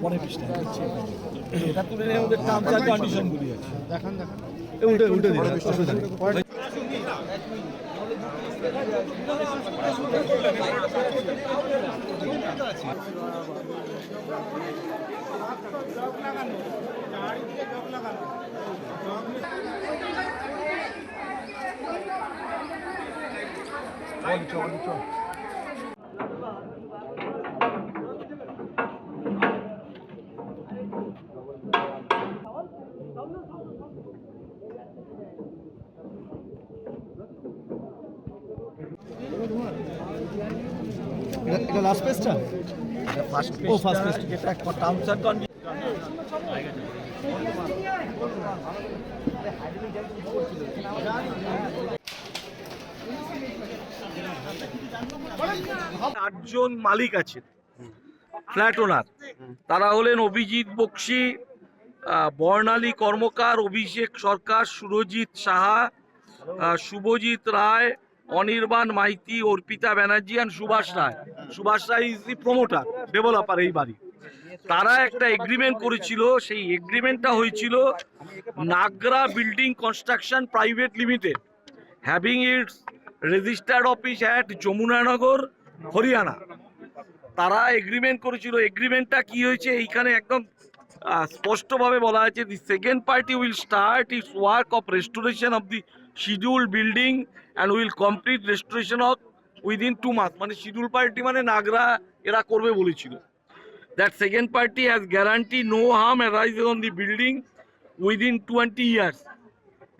পরের পৃষ্ঠা এটা তুলে নিয়ে ওদের টার্মস আর কন্ডিশনগুলি আছে দেখান দেখান উল্টে উল্টে দিন অসুবিধা নেই এটা এটা লাস্ট পেজটা ফার্স্ট ও, first page. যেটা টার্মস আর কন্ডিশন আটজন মালিক আছে ফ্ল্যাট ওনার। তারা হলেন Abhijit Bakshi Barnali Karmakar, Abhishek Sarkar, Surajit Saha Shubhajit Roy, Anirban Maity, Arpita Banerjee and Subhash Roy. Subhash Roy is the promoter developer এই বাড়ি। তারা একটা এগ্রিমেন্ট করেছিল, সেই এগ্রিমেন্টটা হয়েছিল Nagra building construction private limited having its registered office at Yamunanagar, Haryana. তারা agreement করেছিল। এগ্রিমেন্টটা কি হয়েছে? এইখানে একদম স্পষ্টভাবে বলা আছে the second party will start its work of restoration of the schedule building and will complete restoration of within two month মানে শিডিউল পার্টি মানে নাগরা এরা করবে বলেছিল। That second party has guarantee no harm arise on the building within twenty years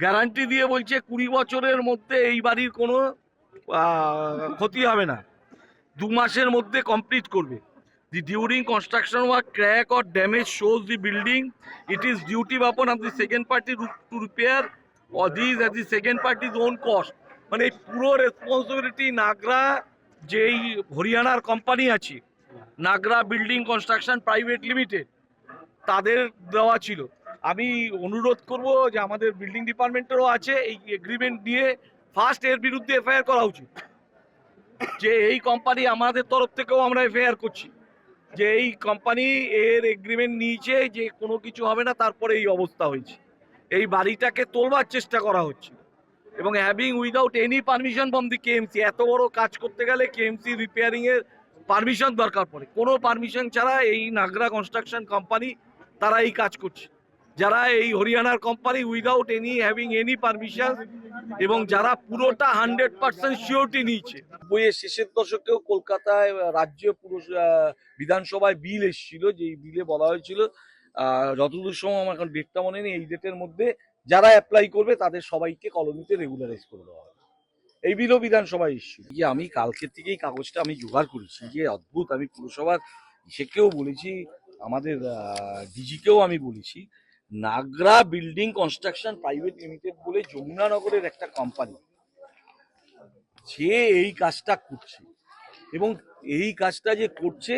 guarantee দিয়ে বলছে কুড়ি বছরের মধ্যে এই বাড়ির কোনো ক্ষতি হবে না। দু মাসের মধ্যে কমপ্লিট করবে। The during construction work crack or damage shows the building it is duty upon of the second party to repair at the second party's own cost মানে এই পুরো রেসপন্সিবিলিটি নাগরা যেই হরিয়ানার কোম্পানি আছে, Nagra building construction private limited তাদের দেওয়া ছিল। আমি অনুরোধ করব যে আমাদের বিল্ডিং ডিপার্টমেন্টেরও আছে, এই এগ্রিমেন্ট নিয়ে ফার্স্ট এর বিরুদ্ধে এফআইআর করা উচিত। যে এই কোম্পানি আমাদের তরফ থেকেও আমরা এফআইআর করছি। যে এই কোম্পানি এর এগ্রিমেন্ট নিয়েছে যে কোনো কিছু হবে না, তারপরে এই অবস্থা হয়েছে। এই বাড়িটাকে তোলবার চেষ্টা করা হচ্ছে। এবং having without any permission from the KMC এত বড় কাজ করতে গেলে কেএমসি রিপেয়ারিং এর পারমিশন দরকার পড়ে। কোনো পারমিশন ছাড়া এই নাগরা কনস্ট্রাকশন কোম্পানি তারা এই কাজ করছে। যারা এই হরিয়ানার company without any having any permission এবং যারা পুরোটা হান্ড্রেড পার্সেন্ট সিওরিটি নিয়েছে। বইয়ের শেষের দশকেও কলকাতায় রাজ্য পুরো বিধানসভায় বিল এসেছিল যে বিলে বলা হয়েছিল যতদূর সময় আমার এখন ডেটটা মনে নেই, এই ডেটের মধ্যে যারা অ্যাপ্লাই করবে তাদের সবাইকে কলোনিতে রেগুলারাইজ করে দেওয়া হবে। এই বিলও বিধানসভায় এসেছিল। যে আমি কালকে থেকেই কাগজটা আমি জোগাড় করেছি, যে অদ্ভুত আমি পুরসভার ইসেকেও বলেছি, আমাদের ডিজিকেও আমি বলেছি Nagra building construction private limited বলে যমুনানগরের একটা কোম্পানি সে এই কাজটা করছে এবং এই কাজটা যে করছে,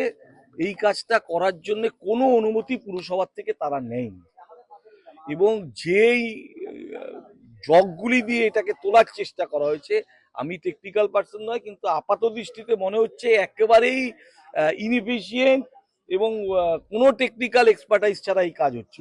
এই কাজটা করার জন্য কোনো অনুমতি পুরসভার থেকে তারা নেয়নি। এবং যেই জগগুলি দিয়ে এটাকে তোলার চেষ্টা করা হয়েছে, আমি টেকনিক্যাল পার্সন নয়, কিন্তু আপাত দৃষ্টিতে মনে হচ্ছে একেবারেই ইনএফিসিয়েন্ট এবং কোনো টেকনিক্যাল এক্সপার্টাইজ ছাড়া এই কাজ হচ্ছে।